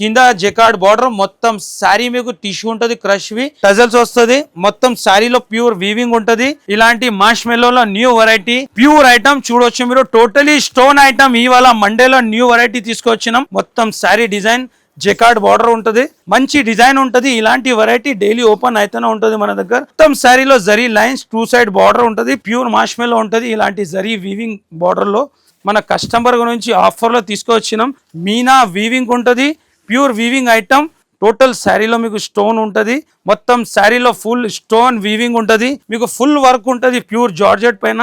కింద jacquard border మొత్తం శారీ మీకు టిష్యూ ఉంటుంది క్రష్ వి. టజల్స్ వస్తుంది మొత్తం శారీలో ప్యూర్ వీవింగ్ ఉంటది. ఇలాంటి మాష్ మెల్లోలో న్యూ వెరైటీ ప్యూర్ ఐటమ్ చూడొచ్చు మీరు. టోటలీ స్టోన్ ఐటమ్ ఇవాళ మండేలో న్యూ వెరైటీ తీసుకొచ్చినాం. మొత్తం శారీ డిజైన్ జెకార్డ్ బార్డర్ ఉంటుంది. మంచి డిజైన్ ఉంటుంది. ఇలాంటి వెరైటీ డైలీ ఓపెన్ అయితేనే ఉంటుంది మన దగ్గర. మొత్తం శారీలో zari lines two side border ఉంటుంది. ప్యూర్ మాష్మెల్లో ఉంటుంది. ఇలాంటి జరీ వీవింగ్ బార్డర్లో మన కస్టమర్ గురించి ఆఫర్లో తీసుకొచ్చినాం. మీనా వీవింగ్ ఉంటుంది. Pure weaving item. టోటల్ శారీలో మీకు స్టోన్ ఉంటుంది. మొత్తం శారీలో ఫుల్ స్టోన్ వీవింగ్ ఉంటుంది. మీకు ఫుల్ వర్క్ ఉంటుంది ప్యూర్ జార్జెట్ పైన.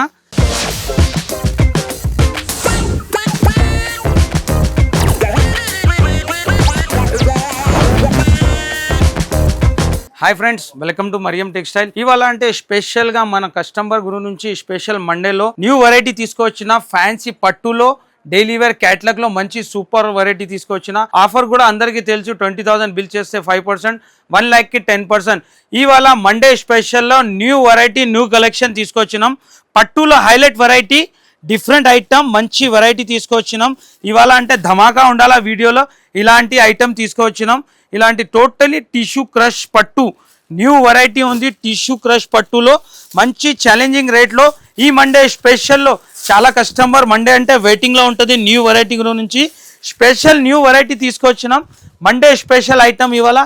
Hi friends welcome to Mariam textile ఇవాళ అంటే స్పెషల్గా మన కస్టమర్ గురు నుంచి స్పెషల్ మండేలో న్యూ వెరైటీ తీసుకొచ్చిన ఫ్యాన్సీ పట్టులో డైలీ వేర్ క్యాట్లాగ్లో మంచి సూపర్ వెరైటీ తీసుకొచ్చిన ఆఫర్ కూడా అందరికీ తెలుసు. ట్వంటీ థౌసండ్ బిల్ చేస్తే ఫైవ్ పర్సెంట్ వన్ ల్యాక్కి టెన్ పర్సెంట్. ఇవాళ మండే స్పెషల్లో న్యూ వెరైటీ న్యూ కలెక్షన్ తీసుకొచ్చినాం. పట్టులో హైలైట్ వెరైటీ డిఫరెంట్ ఐటమ్ మంచి వెరైటీ తీసుకొచ్చినాం. ఇవాళ అంటే ధమాకా ఉండాలా వీడియోలో? ఇలాంటి ఐటమ్ తీసుకొచ్చినాం. ఇలాంటి టోటలీ టిష్యూ క్రష్ పట్టు న్యూ వెరైటీ ఉంది టిష్యూ క్రష్ పట్టులో. మంచి ఛాలెంజింగ్ రేట్లో ఈ మండే స్పెషల్లో చాలా కస్టమర్ మండే అంటే వెయిటింగ్లో ఉంటుంది న్యూ వెరైటీ నుంచి. స్పెషల్ న్యూ వెరైటీ తీసుకొచ్చినాం. మండే స్పెషల్ ఐటమ్ ఇవాళ.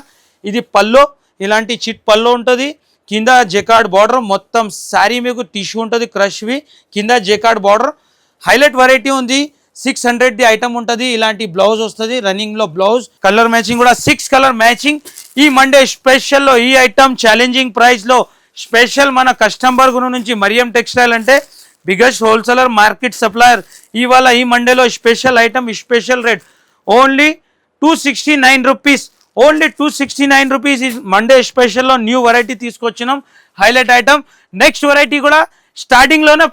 ఇది పల్లో ఇలాంటి చిట్ పల్లో ఉంటుంది. కింద జెకార్డ్ బార్డర్ మొత్తం శారీ మీకు టిష్యూ ఉంటుంది క్రష్వి కింద జెకార్డ్ బార్డర్ హైలైట్ వెరైటీ ఉంది. సిక్స్ హండ్రెడ్ ది ఐటమ్ ఉంటుంది ఇలాంటి బ్లౌజ్ వస్తుంది రన్నింగ్లో బ్లౌజ్ కలర్ మ్యాచింగ్ కూడా సిక్స్ కలర్ మ్యాచింగ్ ఈ మండే స్పెషల్లో ఈ ఐటమ్ ఛాలెంజింగ్ ప్రైస్లో స్పెషల్ మన కస్టమర్ గురి నుంచి మరియం టెక్స్టైల్ అంటే బిగ్గెస్ట్ హోల్సేలర్ మార్కెట్ సప్లయర్ ఇవాళ ఈ మండేలో special item special rate only two sixty nine rupees only two sixty nine rupees Monday స్పెషల్లో new variety తీసుకొచ్చినాం. హైలైట్ ఐటమ్ నెక్స్ట్ వెరైటీ కూడా స్టార్టింగ్లోనే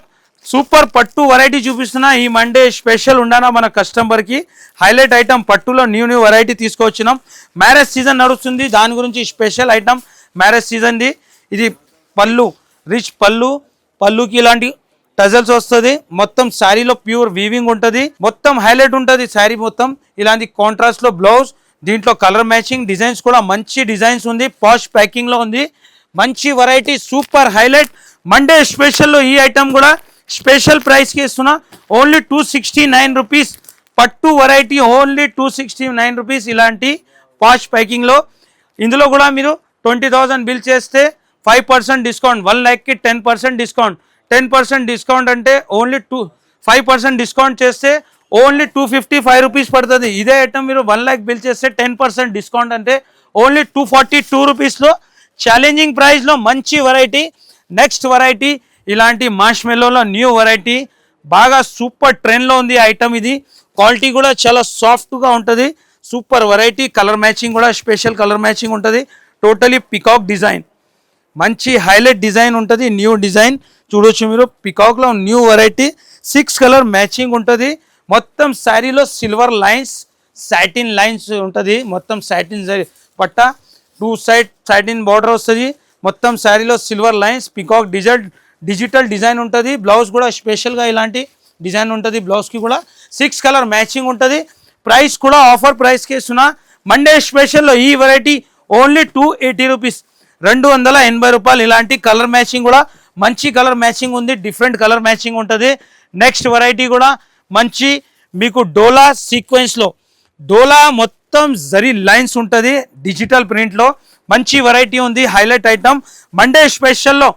సూపర్ పట్టు వెరైటీ చూపిస్తున్నా ఈ మండే స్పెషల్ ఉండానా మన కస్టమర్కి హైలైట్ ఐటమ్ పట్టులో న్యూ న్యూ వెరైటీ తీసుకొచ్చినాం. మ్యారేజ్ సీజన్ నడుస్తుంది. దాని గురించి స్పెషల్ ఐటమ్ మ్యారేజ్ సీజన్ది ఇది పళ్ళు రిచ్ పళ్ళు పళ్ళుకి ఇలాంటి టజల్స్ వస్తుంది. మొత్తం శారీలో ప్యూర్ వీవింగ్ ఉంటుంది. మొత్తం హైలైట్ ఉంటుంది శారీ మొత్తం. ఇలాంటి కాంట్రాస్ట్లో బ్లౌజ్ దీంట్లో కలర్ మ్యాచింగ్ డిజైన్స్ కూడా మంచి డిజైన్స్ ఉంది. పాష్ ప్యాకింగ్లో ఉంది. మంచి వెరైటీ సూపర్ హైలైట్ మండే స్పెషల్లో ఈ ఐటమ్ కూడా స్పెషల్ ప్రైస్కి ఇస్తున్నా. Only two sixty nine rupees పట్టు variety only two sixty nine rupees ఇలాంటి పాష్ ప్యాకింగ్లో ఇందులో కూడా మీరు ట్వంటీ థౌజండ్ బిల్ చేస్తే five percent discount one ల్యాక్కి ten percent discount ten percent discount అంటే only two five percent discount చేస్తే only two fifty five rupees పడుతుంది. ఇదే ఐటమ్ మీరు వన్ ల్యాక్ బిల్ చేస్తే టెన్ పర్సెంట్ డిస్కౌంట్ అంటే ఓన్లీ టూ ఫార్టీ టూ రూపీస్లో challenging ప్రైస్లో మంచి వెరైటీ నెక్స్ట్ వెరైటీ ఇలాంటి మాష్మెల్లోలో న్యూ వెరైటీ బాగా సూపర్ ట్రెండ్లో ఉంది ఐటమ్ ఇది. క్వాలిటీ కూడా చాలా సాఫ్ట్గా ఉంటుంది. సూపర్ వెరైటీ కలర్ మ్యాచింగ్ కూడా స్పెషల్ కలర్ మ్యాచింగ్ ఉంటుంది. టోటలీ పికాక్ డిజైన్ మంచి హైలైట్ డిజైన్ ఉంటుంది న్యూ డిజైన్ చూడొచ్చు మీరు పికాక్లో new variety six colour matching ఉంటుంది. మొత్తం శారీలో సిల్వర్ లైన్స్ సాటిన్ లైన్స్ ఉంటుంది. మొత్తం సాటిన్ పట్ట. టూ సైడ్ సాటిన్ బార్డర్ వస్తుంది. మొత్తం శారీలో silver lines peacock design digital design ఉంటుంది బ్లౌజ్ కూడా స్పెషల్గా ఇలాంటి డిజైన్ ఉంటుంది బ్లౌజ్కి కూడా. సిక్స్ కలర్ మ్యాచింగ్ ఉంటుంది. ప్రైస్ కూడా ఆఫర్ ప్రైస్కి ఇస్తున్నా. మండే స్పెషల్లో ఈ variety only two eighty rupees రెండు వందల ఎనభై రూపాయలు ఇలాంటి కలర్ మ్యాచింగ్ కూడా. మంచి కలర్ మ్యాచింగ్ ఉంది డిఫరెంట్ కలర్ మ్యాచింగ్ ఉంటుంది. నెక్స్ట్ వెరైటీ కూడా మంచి మీకు డోలా సీక్వెన్స్లో డోలా మొత్తం జరీ లైన్స్ ఉంటుంది డిజిటల్ ప్రింట్లో మంచి వెరైటీ ఉంది హైలైట్ ఐటమ్ మండే స్పెషల్లో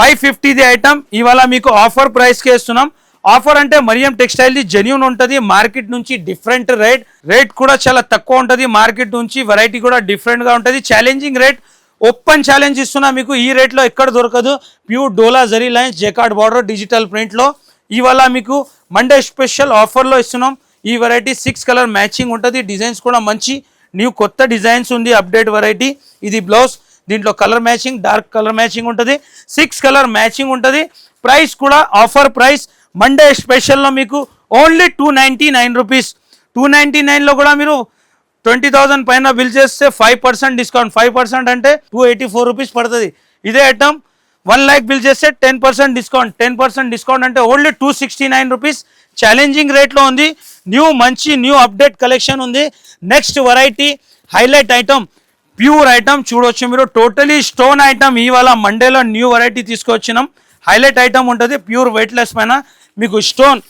ఫైవ్ ఫిఫ్టీది ఐటమ్. ఇవాళ మీకు ఆఫర్ ప్రైస్కి ఇస్తున్నాం. ఆఫర్ అంటే మరియం టెక్స్టైల్ది జెన్యున్ ఉంటుంది. మార్కెట్ నుంచి డిఫరెంట్ రేట్ రేట్ కూడా చాలా తక్కువ ఉంటుంది. మార్కెట్ నుంచి వెరైటీ కూడా డిఫరెంట్గా ఉంటుంది. ఛాలెంజింగ్ రేట్ ఓపెన్ ఛాలెంజ్ ఇస్తున్నా మీకు. ఈ రేట్లో ఎక్కడ దొరకదు. ప్యూర్ డోలా zari lines jacquard border digital ప్రింట్లో ఇవాళ మీకు మండే స్పెషల్ ఆఫర్లో ఇస్తున్నాం. ఈ వెరైటీ సిక్స్ కలర్ మ్యాచింగ్ ఉంటుంది. డిజైన్స్ కూడా మంచి. న్యూ కొత్త డిజైన్స్ ఉంది. అప్డేట్ వెరైటీ ఇది బ్లౌజ్ దీంట్లో colour matching dark colour matching ఉంటుంది. సిక్స్ కలర్ మ్యాచింగ్ ఉంటుంది. ప్రైస్ కూడా ఆఫర్ ప్రైస్. మండే స్పెషల్లో మీకు only two ninety nine rupees. Two ninety నైన్లో కూడా మీరు ట్వంటీ థౌసండ్ పైన బిల్ చేస్తే five percent discount. Five percent అంటే టూ ఎయిటీ ఫోర్ రూపీస్ పడుతుంది. ఇదే ఐటమ్ వన్ ల్యాక్ బిల్ చేస్తే ten percent discount. Ten percent discount అంటే only two sixty nine rupees. Challenging రేట్లో ఉంది. న్యూ మంచి న్యూ అప్డేట్ కలెక్షన్ ఉంది. Next variety highlight item pure item చూడొచ్చు మీరు. టోటలీ స్టోన్ ఐటమ్ ఇవాళ మండేలో న్యూ వెరైటీ తీసుకొచ్చినాం. హైలైట్ ఐటమ్ ఉంటుంది ప్యూర్ వెయిట్లెస్ పైన. మీకు స్టోన్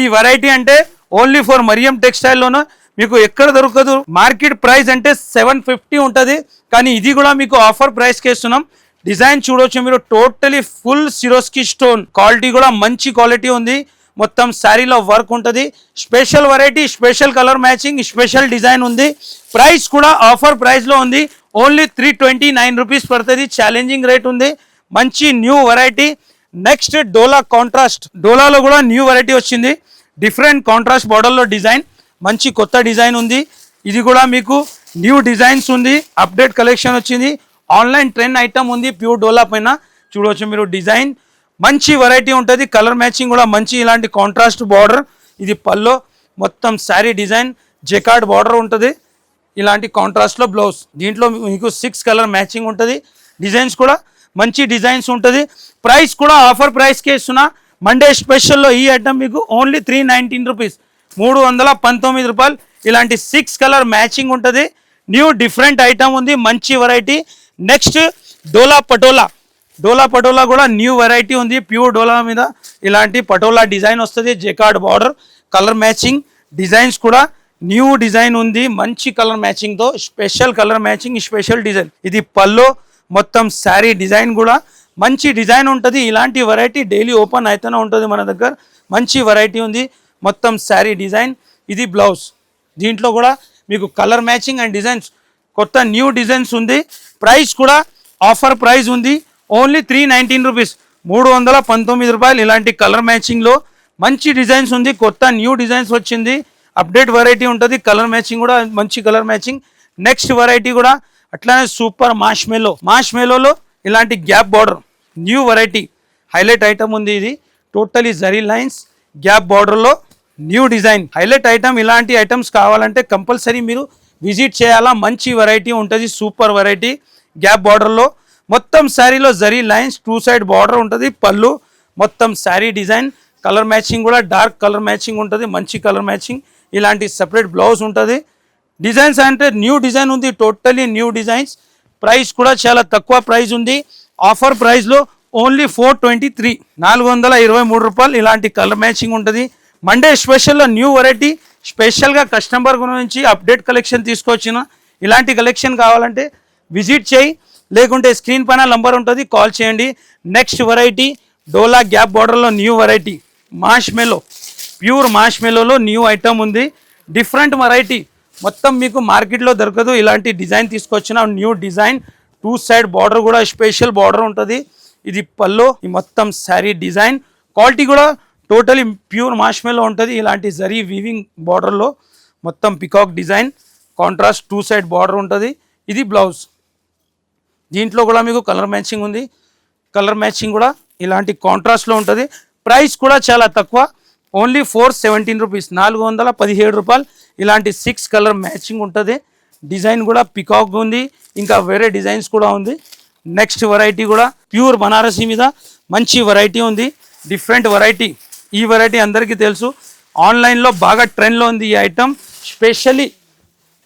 ఈ వెరైటీ అంటే ఓన్లీ ఫర్ మరియం టెక్స్టైల్లోనూ మీకు ఎక్కడ దొరకదు. మార్కెట్ ప్రైస్ అంటే సెవెన్ ఫిఫ్టీ ఉంటుంది. కానీ ఇది కూడా మీకు ఆఫర్ ప్రైస్కి ఇస్తున్నాం. డిజైన్ చూడొచ్చు మీరు. Totally full Swarovski stone quality కూడా మంచి క్వాలిటీ ఉంది. మొత్తం శారీలో వర్క్ ఉంటుంది. Special variety special colour matching special design ఉంది. ప్రైస్ కూడా ఆఫర్ ప్రైస్లో ఉంది. Only three twenty nine rupees పడుతుంది. ఛాలెంజింగ్ రేట్ ఉంది. మంచి న్యూ వెరైటీ నెక్స్ట్ డోలా కాంట్రాస్ట్ డోలాలో కూడా న్యూ వెరైటీ వచ్చింది. డిఫరెంట్ కాంట్రాస్ట్ బార్డర్లో డిజైన్ మంచి కొత్త డిజైన్ ఉంది. ఇది కూడా మీకు న్యూ డిజైన్స్ ఉంది. అప్డేట్ కలెక్షన్ వచ్చింది. ఆన్లైన్ ట్రెండ్ ఐటమ్ ఉంది. ప్యూర్ డోలా పైన చూడవచ్చు మీరు డిజైన్ మంచి వెరైటీ ఉంటుంది. కలర్ మ్యాచింగ్ కూడా మంచి ఇలాంటి కాంట్రాస్ట్ బార్డర్ ఇది పల్లో మొత్తం శారీ డిజైన్ జెకార్డ్ బార్డర్ ఉంటుంది. ఇలాంటి కాంట్రాస్ట్లో బ్లౌజ్ దీంట్లో మీకు సిక్స్ కలర్ మ్యాచింగ్ ఉంటుంది. డిజైన్స్ కూడా మంచి డిజైన్స్ ఉంటుంది. ప్రైస్ కూడా ఆఫర్ ప్రైస్కే ఇస్తున్నా. మండే స్పెషల్లో ఈ ఐటమ్ మీకు ఓన్లీ త్రీ నైన్టీన్ రూపీస్ మూడు వందల పంతొమ్మిది రూపాయలు. ఇలాంటి సిక్స్ కలర్ మ్యాచింగ్ ఉంటుంది. న్యూ డిఫరెంట్ ఐటమ్ ఉంది. మంచి వెరైటీ నెక్స్ట్ డోలా పటోలా డోలా పటోలా కూడా న్యూ వెరైటీ ఉంది. ప్యూర్ డోలా మీద ఇలాంటి పటోలా డిజైన్ వస్తుంది. Jacquard border colour matching designs కూడా న్యూ డిజైన్ ఉంది మంచి colour మ్యాచింగ్తో special colour matching special design. ఇది పల్లో మొత్తం శారీ డిజైన్ కూడా. మంచి డిజైన్ ఉంటుంది ఇలాంటి వెరైటీ డైలీ ఓపెన్ అయితేనే ఉంటుంది మన దగ్గర. మంచి వెరైటీ ఉంది మొత్తం శారీ డిజైన్. ఇది బ్లౌజ్ దీంట్లో కూడా మీకు కలర్ మ్యాచింగ్ అండ్ డిజైన్స్ కొత్త న్యూ డిజైన్స్ ఉంది ప్రైస్ కూడా ఆఫర్ ప్రైస్ ఉంది. ఓన్లీ త్రీ నైన్టీన్ రూపీస్ మూడు వందల పంతొమ్మిది రూపాయలు ఇలాంటి కలర్ మ్యాచింగ్లో మంచి డిజైన్స్ ఉంది కొత్త న్యూ డిజైన్స్ వచ్చింది. అప్డేట్ వెరైటీ ఉంటుంది కలర్ మ్యాచింగ్ కూడా మంచి కలర్ మ్యాచింగ్ నెక్స్ట్ వెరైటీ కూడా అట్లానే సూపర్ మాష్ మేలో మాష్ మేలోలో ఇలాంటి gap border new variety highlight item ఉంది ఇది. టోటలీ జరీ లైన్స్ గ్యాప్ బార్డర్లో న్యూ డిజైన్ హైలైట్ ఐటమ్ ఇలాంటి ఐటమ్స్ కావాలంటే కంపల్సరీ మీరు విజిట్ చేయాలా? మంచి వెరైటీ ఉంటుంది సూపర్ వెరైటీ గ్యాప్ బార్డర్లో మొత్తం శారీలో zari lines two side border ఉంటుంది పళ్ళు మొత్తం శారీ డిజైన్ కలర్ మ్యాచింగ్ కూడా డార్క్ కలర్ మ్యాచింగ్ ఉంటుంది మంచి కలర్ మ్యాచింగ్ ఇలాంటి సెపరేట్ బ్లౌజ్ ఉంటుంది. డిజైన్స్ అంటే న్యూ డిజైన్ ఉంది టోటలీ న్యూ డిజైన్స్ ప్రైస్ కూడా చాలా తక్కువ ప్రైస్ ఉంది. ఆఫర్ ప్రైస్లో ఓన్లీ ఫోర్ ట్వంటీ త్రీ నాలుగు వందల ఇరవై మూడు రూపాయలు ఇలాంటి కలర్ మ్యాచింగ్ ఉంటుంది. మండే స్పెషల్లో న్యూ వెరైటీ స్పెషల్గా కస్టమర్ గురించి అప్డేట్ కలెక్షన్ తీసుకొచ్చిన. ఇలాంటి కలెక్షన్ కావాలంటే విజిట్ చేయి. లేకుంటే స్క్రీన్ పైన నంబర్ ఉంటుంది కాల్ చేయండి. నెక్స్ట్ వెరైటీ డోలా గ్యాప్ బార్డర్లో new variety marshmallow pure మాష్మెలోలో న్యూ ఐటమ్ ఉంది. డిఫరెంట్ వెరైటీ మొత్తం మీకు మార్కెట్లో దొరకదు. ఇలాంటి డిజైన్ తీసుకొచ్చిన new design two side border కూడా స్పెషల్ బార్డర్ ఉంటుంది. ఇది పల్లో ఈ మొత్తం శారీ డిజైన్ క్వాలిటీ కూడా టోటలీ ప్యూర్ మాష్మెలో ఉంటుంది. ఇలాంటి జరీ వీవింగ్ బార్డర్లో మొత్తం peacock design contrast two side border ఉంటుంది. ఇది బ్లౌజ్ దీంట్లో కూడా మీకు కలర్ మ్యాచింగ్ ఉంది. కలర్ మ్యాచింగ్ కూడా ఇలాంటి కాంట్రాస్ట్లో ఉంటుంది. ప్రైస్ కూడా చాలా తక్కువ. ఓన్లీ ఫోర్ సెవెంటీన్ రూపీస్ నాలుగు వందల పదిహేడు రూపాయలు. ఇలాంటి సిక్స్ కలర్ మ్యాచింగ్ ఉంటుంది. డిజైన్ కూడా పికాక్ ఉంది. ఇంకా వేరే డిజైన్స్ కూడా ఉంది. నెక్స్ట్ వెరైటీ కూడా ప్యూర్ బనారసీ మీద మంచి వెరైటీ ఉంది. Different variety. ఈ వెరైటీ అందరికీ తెలుసు. ఆన్లైన్లో బాగా ట్రెండ్లో ఉంది ఈ ఐటమ్. స్పెషల్లీ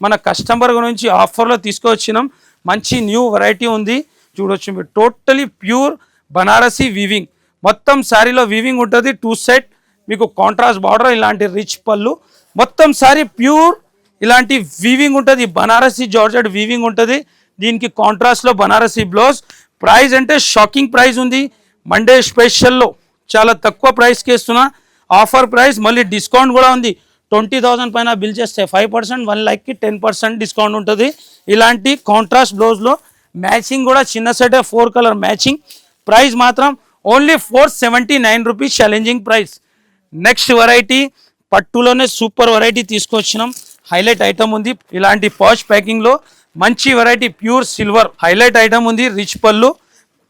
మన కస్టమర్ గురించి ఆఫర్లో తీసుకొచ్చినాం. మంచి న్యూ వెరైటీ ఉంది. చూడొచ్చు మీరు. Totally pure Banarasi weaving. మొత్తం శారీలో వీవింగ్ ఉంటుంది. Two set. మీకు కాంట్రాస్ట్ బార్డర్ ఇలాంటి రిచ్ పళ్ళు. మొత్తం సారీ ప్యూర్ ఇలాంటి వీవింగ్ ఉంటుంది. బనారసీ జార్జెట్ వీవింగ్ ఉంటుంది. దీనికి కాంట్రాస్ట్లో బనారసీ బ్లౌజ్. ప్రైస్ అంటే షాకింగ్ ప్రైస్ ఉంది. మండే స్పెషల్లో చాలా తక్కువ ప్రైస్కి ఇస్తున్నా ఆఫర్ ప్రైస్ మళ్ళీ డిస్కౌంట్ కూడా ఉంది. ట్వంటీ థౌసండ్ పైన బిల్ చేస్తే ఫైవ్ పర్సెంట్ వన్ ల్యాక్కి టెన్ పర్సెంట్ డిస్కౌంట్ ఉంటుంది. ఇలాంటి కాంట్రాస్ట్ బ్లౌజ్లో మ్యాచింగ్ కూడా చిన్న సెటే ఫోర్ కలర్ మ్యాచింగ్ ప్రైస్ మాత్రం only four seventy nine rupees challenging price next variety పట్టులోనే super variety తీసుకొచ్చినాం. హైలైట్ ఐటమ్ ఉంది. ఇలాంటి పాచ్ ప్యాకింగ్లో మంచి variety pure silver highlight item ఉంది రిచ్ పళ్ళు.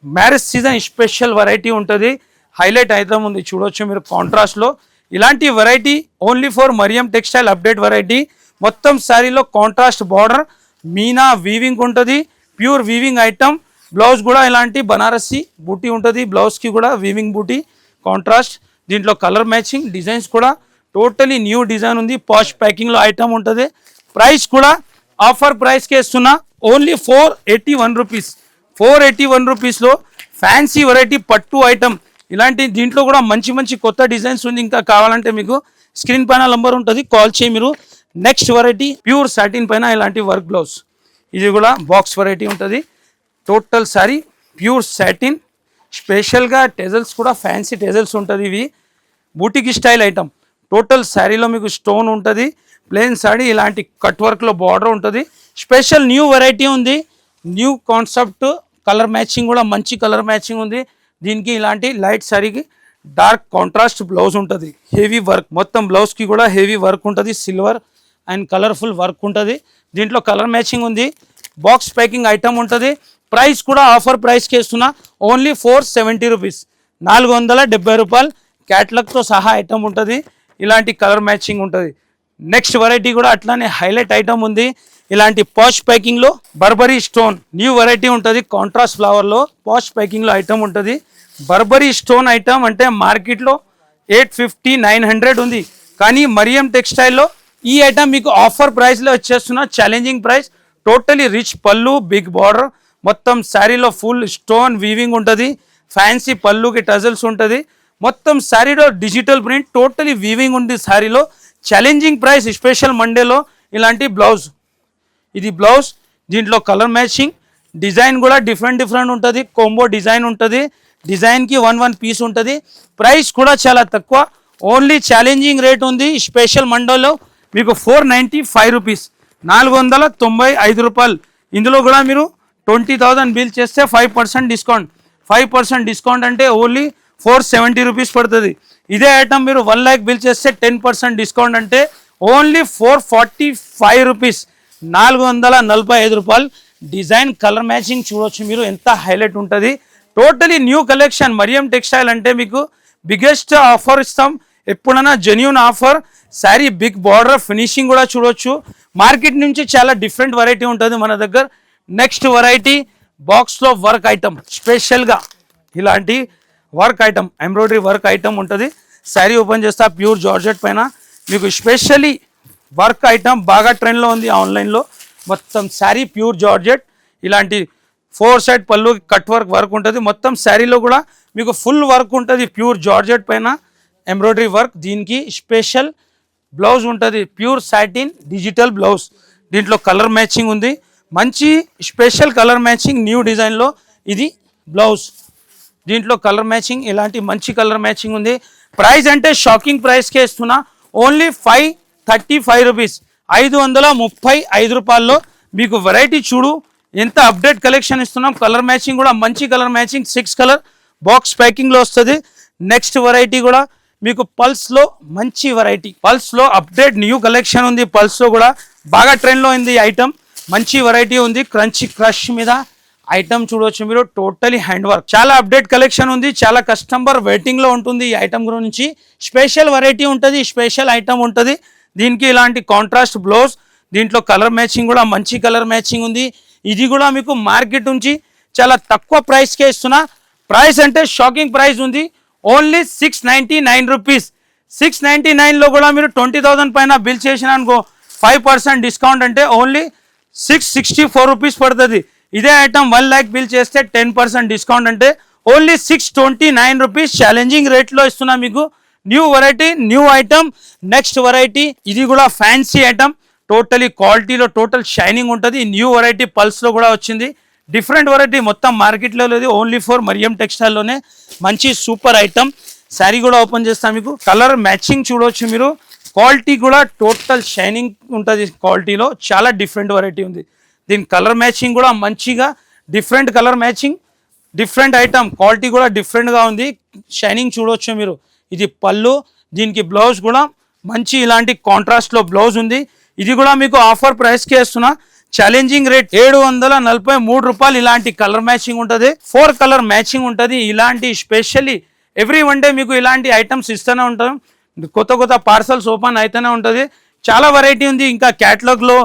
మ్యారేజ్ సీజన్ స్పెషల్ వెరైటీ ఉంటుంది. హైలైట్ ఐటమ్ ఉంది చూడొచ్చు మీరు కాంట్రాస్ట్లో ఇలాంటి variety only for Mariam textile update variety మొత్తం శారీలో కాంట్రాస్ట్ బార్డర్ మీనా వీవింగ్ ఉంటుంది. ప్యూర్ వీవింగ్ ఐటమ్ బ్లౌజ్ కూడా ఇలాంటి బనారసి బూటీ ఉంటుంది. బ్లౌజ్కి కూడా వీవింగ్ బూటీ. కాంట్రాస్ట్ దీంట్లో కలర్ మ్యాచింగ్ డిజైన్స్ కూడా టోటలీ న్యూ డిజైన్ ఉంది. పాష్ ప్యాకింగ్లో ఐటమ్ ఉంటుంది. ప్రైస్ కూడా ఆఫర్ ప్రైస్కి ఇస్తున్నా. Only four eighty one rupees four eighty one రూపీస్లో ఫ్యాన్సీ వెరైటీ పట్టు ఐటమ్ ఇలాంటి దీంట్లో కూడా మంచి మంచి కొత్త డిజైన్స్ ఉంది. ఇంకా కావాలంటే మీకు స్క్రీన్ పైన నంబర్ ఉంటుంది. కాల్ చేయి మీరు. నెక్స్ట్ వెరైటీ ప్యూర్ సాటిన్ పైన ఇలాంటి వర్క్ బ్లౌజ్ ఇది కూడా బాక్స్ వెరైటీ ఉంటుంది. టోటల్ సారీ ప్యూర్ సాటిన్ స్పెషల్గా టెజల్స్ కూడా ఫ్యాన్సీ టెజల్స్ ఉంటుంది ఇవి. Boutique style item. టోటల్ శారీలో మీకు స్టోన్ ఉంటుంది ప్లెయిన్ శారీ ఇలాంటి కట్ వర్క్లో బార్డర్ ఉంటుంది. స్పెషల్ న్యూ వెరైటీ ఉంది. న్యూ కాన్సెప్ట్ కలర్ మ్యాచింగ్ కూడా మంచి కలర్ మ్యాచింగ్ ఉంది. దీనికి ఇలాంటి లైట్ శారీకి డార్క్ కాంట్రాస్ట్ బ్లౌజ్ ఉంటుంది. హెవీ వర్క్ మొత్తం బ్లౌజ్కి కూడా హెవీ వర్క్ ఉంటుంది. సిల్వర్ అండ్ కలర్ఫుల్ వర్క్ ఉంటుంది. దీంట్లో కలర్ మ్యాచింగ్ ఉంది. బాక్స్ ప్యాకింగ్ ఐటమ్ ఉంటుంది. ప్రైస్ కూడా ఆఫర్ ప్రైస్కి ఇస్తున్నా ఓన్లీ ఫోర్ సెవెంటీ రూపీస్ నాలుగు వందల డెబ్బై రూపాయలు క్యాట్లాగ్తో సహా ఐటమ్ ఉంటుంది. ఇలాంటి కలర్ మ్యాచింగ్ ఉంటుంది. నెక్స్ట్ వెరైటీ కూడా అట్లానే హైలైట్ ఐటమ్ ఉంది. ఇలాంటి పాష్ ప్యాకింగ్లో బర్బరీ స్టోన్ న్యూ వెరైటీ ఉంటుంది. కాంట్రాస్ట్ ఫ్లవర్లో పాష్ ప్యాకింగ్లో ఐటమ్ ఉంటుంది. బర్బరీ స్టోన్ ఐటమ్ అంటే మార్కెట్లో ఎయిట్ ఫిఫ్టీ నైన్ హండ్రెడ్ ఉంది. కానీ మరియం టెక్స్టైల్లో ఈ ఐటమ్ మీకు ఆఫర్ ప్రైస్లో వచ్చేస్తున్న. Challenging price totally rich pallu big border మొత్తం శారీలో ఫుల్ స్టోన్ వీవింగ్ ఉంటుంది ఫ్యాన్సీ పళ్ళుకి టజల్స్ ఉంటుంది. మొత్తం శారీలో డిజిటల్ ప్రింట్ టోటలీ వీవింగ్ ఉంది శారీలో. ఛాలెంజింగ్ ప్రైస్ స్పెషల్ మండేలో ఇలాంటి బ్లౌజ్ ఇది బ్లౌజ్ దీంట్లో కలర్ మ్యాచింగ్ డిజైన్ కూడా డిఫరెంట్ డిఫరెంట్ ఉంటుంది. కోంబో డిజైన్ ఉంటుంది. డిజైన్కి వన్ వన్ పీస్ ఉంటుంది. ప్రైస్ కూడా చాలా తక్కువ. ఓన్లీ ఛాలెంజింగ్ రేట్ ఉంది. స్పెషల్ మండల్లో మీకు ఫోర్ నైంటీ ఫైవ్ రూపీస్ నాలుగు వందల తొంభై ఐదు రూపాయలు. ఇందులో కూడా మీరు ట్వంటీ థౌసండ్ బిల్ చేస్తే five percent discount. Five percent discount అంటే ఓన్లీ ఫోర్ సెవెంటీ రూపీస్ పడుతుంది. ఇదే ఐటమ్ మీరు వన్ ల్యాక్ బిల్ చేస్తే టెన్ పర్సెంట్ డిస్కౌంట్ అంటే only four forty five rupees. నాలుగు వందల నలభై ఐదు రూపాయలు. డిజైన్ కలర్ మ్యాచింగ్ చూడవచ్చు మీరు ఎంత హైలైట్ ఉంటుంది. Totally new collection Mariyam textile అంటే మీకు బిగ్గెస్ట్ ఆఫర్ ఇస్తాం. ఎప్పుడైనా genuine offer. Sari big border finishing కూడా చూడవచ్చు మార్కెట్ నుంచి చాలా డిఫరెంట్ వెరైటీ ఉంటుంది మన దగ్గర. నెక్స్ట్ వెరైటీ బాక్స్లో వర్క్ ఐటమ్ స్పెషల్గా ఇలాంటి work item embroidery work item ఉంటుంది. శారీ ఓపెన్ చేస్తా ప్యూర్ జార్జెట్ పైన. మీకు స్పెషల్లీ వర్క్ ఐటమ్ బాగా ట్రెండ్లో ఉంది ఆన్లైన్లో మొత్తం శారీ ప్యూర్ జార్జెట్ ఇలాంటి four side pallu cut work work ఉంటుంది. మొత్తం శారీలో కూడా మీకు ఫుల్ వర్క్ ఉంటుంది ప్యూర్ జార్జెట్ పైన. ఎంబ్రాయిడరీ వర్క్ దీనికి స్పెషల్ బ్లౌజ్ ఉంటుంది. ప్యూర్ సాటిన్ డిజిటల్ బ్లౌజ్ దీంట్లో కలర్ మ్యాచింగ్ ఉంది. మంచి స్పెషల్ కలర్ మ్యాచింగ్ న్యూ డిజైన్లో ఇది బ్లౌజ్. దీంట్లో కలర్ మ్యాచింగ్ ఇలాంటి మంచి కలర్ మ్యాచింగ్ ఉంది. ప్రైస్ అంటే షాకింగ్ ప్రైస్కే ఇస్తున్నా. Only five thirty five rupees. ఐదు వందల ముప్పై ఐదు రూపాయల్లో మీకు వెరైటీ చూడు. ఎంత అప్డేట్ కలెక్షన్ ఇస్తున్నాం. కలర్ మ్యాచింగ్ కూడా మంచి colour matching six colour. Box ప్యాకింగ్లో వస్తుంది. నెక్స్ట్ వెరైటీ కూడా మీకు పల్స్లో మంచి వెరైటీ. పల్స్లో అప్డేట్ న్యూ కలెక్షన్ ఉంది. పల్స్లో కూడా బాగా ట్రెండ్లో ఉంది ఐటమ్. మంచి వెరైటీ ఉంది క్రంచ్ క్రష్ మీద ఐటమ్ చూడవచ్చు మీరు టోటలీ హ్యాండ్ వర్క్ చాలా అప్డేట్ కలెక్షన్ ఉంది చాలా కస్టమర్ వెయిటింగ్లో ఉంటుంది ఈ ఐటమ్ గురించి. స్పెషల్ వెరైటీ ఉంటుంది స్పెషల్ ఐటమ్ ఉంటుంది. దీనికి ఇలాంటి కాంట్రాస్ట్ బ్లౌజ్ దీంట్లో కలర్ మ్యాచింగ్ కూడా మంచి కలర్ మ్యాచింగ్ ఉంది. ఇది కూడా మీకు మార్కెట్ నుంచి చాలా తక్కువ ప్రైస్కే ఇస్తున్నా. ప్రైస్ అంటే షాకింగ్ ప్రైస్ ఉంది. Only six ninety nine rupees six ninety నైన్లో కూడా మీరు ట్వంటీ థౌసండ్ పైన బిల్ చేసిన అనుకో ఫైవ్ పర్సెంట్ డిస్కౌంట్ అంటే only six sixty four rupees పడుతుంది. ఇదే ఐటమ్ వన్ ల్యాక్ బిల్ చేస్తే టెన్ పర్సెంట్ డిస్కౌంట్ అంటే only six twenty nine rupees challenging రేట్లో ఇస్తున్నా మీకు. New variety new item next variety ఇది కూడా ఫ్యాన్సీ ఐటమ్ టోటలీ క్వాలిటీలో టోటల్ షైనింగ్ ఉంటుంది. న్యూ వెరైటీ పల్స్లో కూడా వచ్చింది. డిఫరెంట్ వెరైటీ మొత్తం మార్కెట్లో లేదు ఓన్లీ ఫర్ మరియం టెక్స్టైల్లోనే మంచి సూపర్ ఐటమ్ శారీ కూడా ఓపెన్ చేస్తాం మీకు. కలర్ మ్యాచింగ్ చూడవచ్చు మీరు. క్వాలిటీ కూడా టోటల్ షైనింగ్ ఉంటుంది క్వాలిటీలో చాలా డిఫరెంట్ వెరైటీ ఉంది. దీని కలర్ మ్యాచింగ్ కూడా మంచిగా different colour matching different item quality కూడా డిఫరెంట్గా ఉంది. షైనింగ్ చూడవచ్చు మీరు. ఇది పళ్ళు దీనికి బ్లౌజ్ కూడా మంచి ఇలాంటి కాంట్రాస్ట్లో బ్లౌజ్ ఉంది. ఇది కూడా మీకు ఆఫర్ ప్రైస్కి వేస్తున్నా. ఛాలెంజింగ్ రేట్ ఏడు వందల నలభై మూడు రూపాయలు ఇలాంటి కలర్ మ్యాచింగ్ ఉంటుంది. ఫోర్ కలర్ మ్యాచింగ్ ఉంటుంది. ఇలాంటి స్పెషల్లీ ఎవ్రీ వన్ డే మీకు ఇలాంటి ఐటమ్స్ ఇస్తూనే ఉంటాం. కొత్త కొత్త పార్సల్స్ ఓపెన్ అయితేనే ఉంటుంది. చాలా వెరైటీ ఉంది. ఇంకా క్యాటలాగ్లో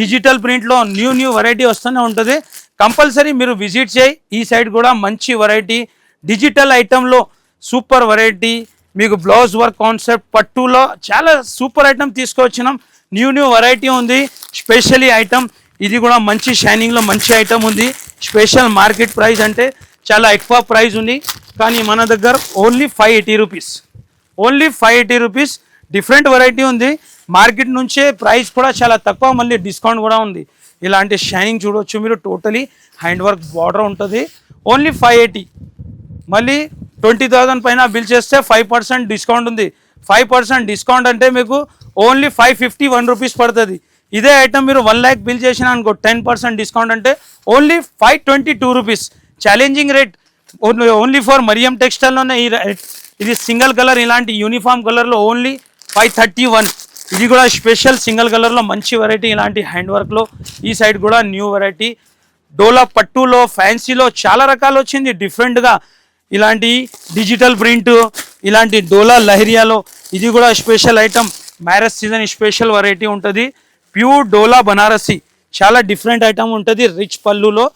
డిజిటల్ ప్రింట్లో న్యూ న్యూ వెరైటీ వస్తూనే ఉంటుంది. కంపల్సరీ మీరు విజిట్ చేయి. ఈ సైడ్ కూడా మంచి వెరైటీ డిజిటల్ ఐటెంలో సూపర్ వెరైటీ మీకు బ్లౌజ్ వర్క్ కాన్సెప్ట్ పట్టులో చాలా సూపర్ ఐటమ్ తీసుకొచ్చినాం. న్యూ న్యూ వెరైటీ ఉంది. స్పెషలీ ఐటమ్ ఇది కూడా మంచి షైనింగ్లో మంచి ఐటమ్ ఉంది. స్పెషల్ మార్కెట్ ప్రైస్ అంటే చాలా ఎక్కువ ప్రైస్ ఉంది. కానీ మన దగ్గర only five eighty rupees only five eighty rupees. Different variety ఉంది. మార్కెట్ నుంచే ప్రైస్ కూడా చాలా తక్కువ మళ్ళీ డిస్కౌంట్ కూడా ఉంది. ఇలాంటి షైనింగ్ చూడవచ్చు మీరు టోటలీ హ్యాండ్ వర్క్ బార్డర్ ఉంటుంది. ఓన్లీ ఫైవ్ ఎయిటీ మళ్ళీ ట్వంటీ థౌజండ్ పైన బిల్ చేస్తే ఫైవ్ పర్సెంట్ డిస్కౌంట్ ఉంది. ఫైవ్ పర్సెంట్ డిస్కౌంట్ అంటే మీకు only five fifty one rupees పడుతుంది. ఇదే ఐటమ్ మీరు వన్ ల్యాక్ బిల్ చేసిన అనుకో టెన్ పర్సెంట్ డిస్కౌంట్ అంటే only five twenty two rupees challenging rate only for Mariyam టెక్స్టైల్లోనే ఈ రేట్ ఇది సింగిల్ కలర్ ఇలాంటి యూనిఫామ్ కలర్లో ఓన్లీ ఫైవ్ థర్టీ వన్ ఇది కూడా స్పెషల్ సింగిల్ కలర్లో మంచి వెరైటీ ఇలాంటి హ్యాండ్ వర్క్లో ఈ సైడ్ కూడా న్యూ వెరైటీ డోలా పట్టులో ఫ్యాన్సీలో చాలా రకాలు వచ్చింది. డిఫరెంట్గా ఇలాంటి డిజిటల్ ప్రింట్ ఇలాంటి డోలా లహరియాలో ఇది కూడా special item marriage season special variety ఉంటుంది. ప్యూర్ డోలా బనారసి. చాలా డిఫరెంట్ ఐటమ్ ఉంటుంది. రిచ్ పళ్ళులో.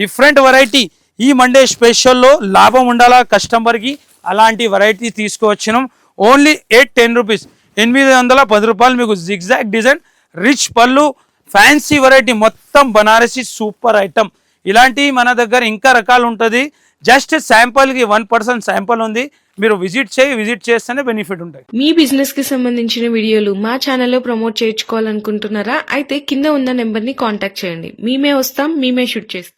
డిఫరెంట్ వెరైటీ ఈ మండే స్పెషల్లో లాభం ఉండాలా? కస్టమర్కి అలాంటి వెరైటీ తీసుకువచ్చినాం. ఓన్లీ ఎయిట్ టెన్ రూపీస్ ఎనిమిది వందల పది రూపాయలు మీకు zigzag design rich pallu fancy variety మొత్తం బనారసి సూపర్ ఐటమ్ ఇలాంటి మన దగ్గర ఇంకా రకాలు ఉంటుంది. జస్ట్ శాంపుల్కి వన్ పర్సెంట్ శాంపుల్ ఉంది. మీరు విజిట్ చేయి విజిట్ చేస్తేనే బెనిఫిట్ ఉంటాయి. మీ బిజినెస్కి సంబంధించిన వీడియోలు మా ఛానల్లో ప్రమోట్ చేయించుకోవాలనుకుంటున్నారా? అయితే కింద ఉన్న నెంబర్ని కాంటాక్ట్ చేయండి. మేమే వస్తాం మేమే షూట్ చేస్తాం.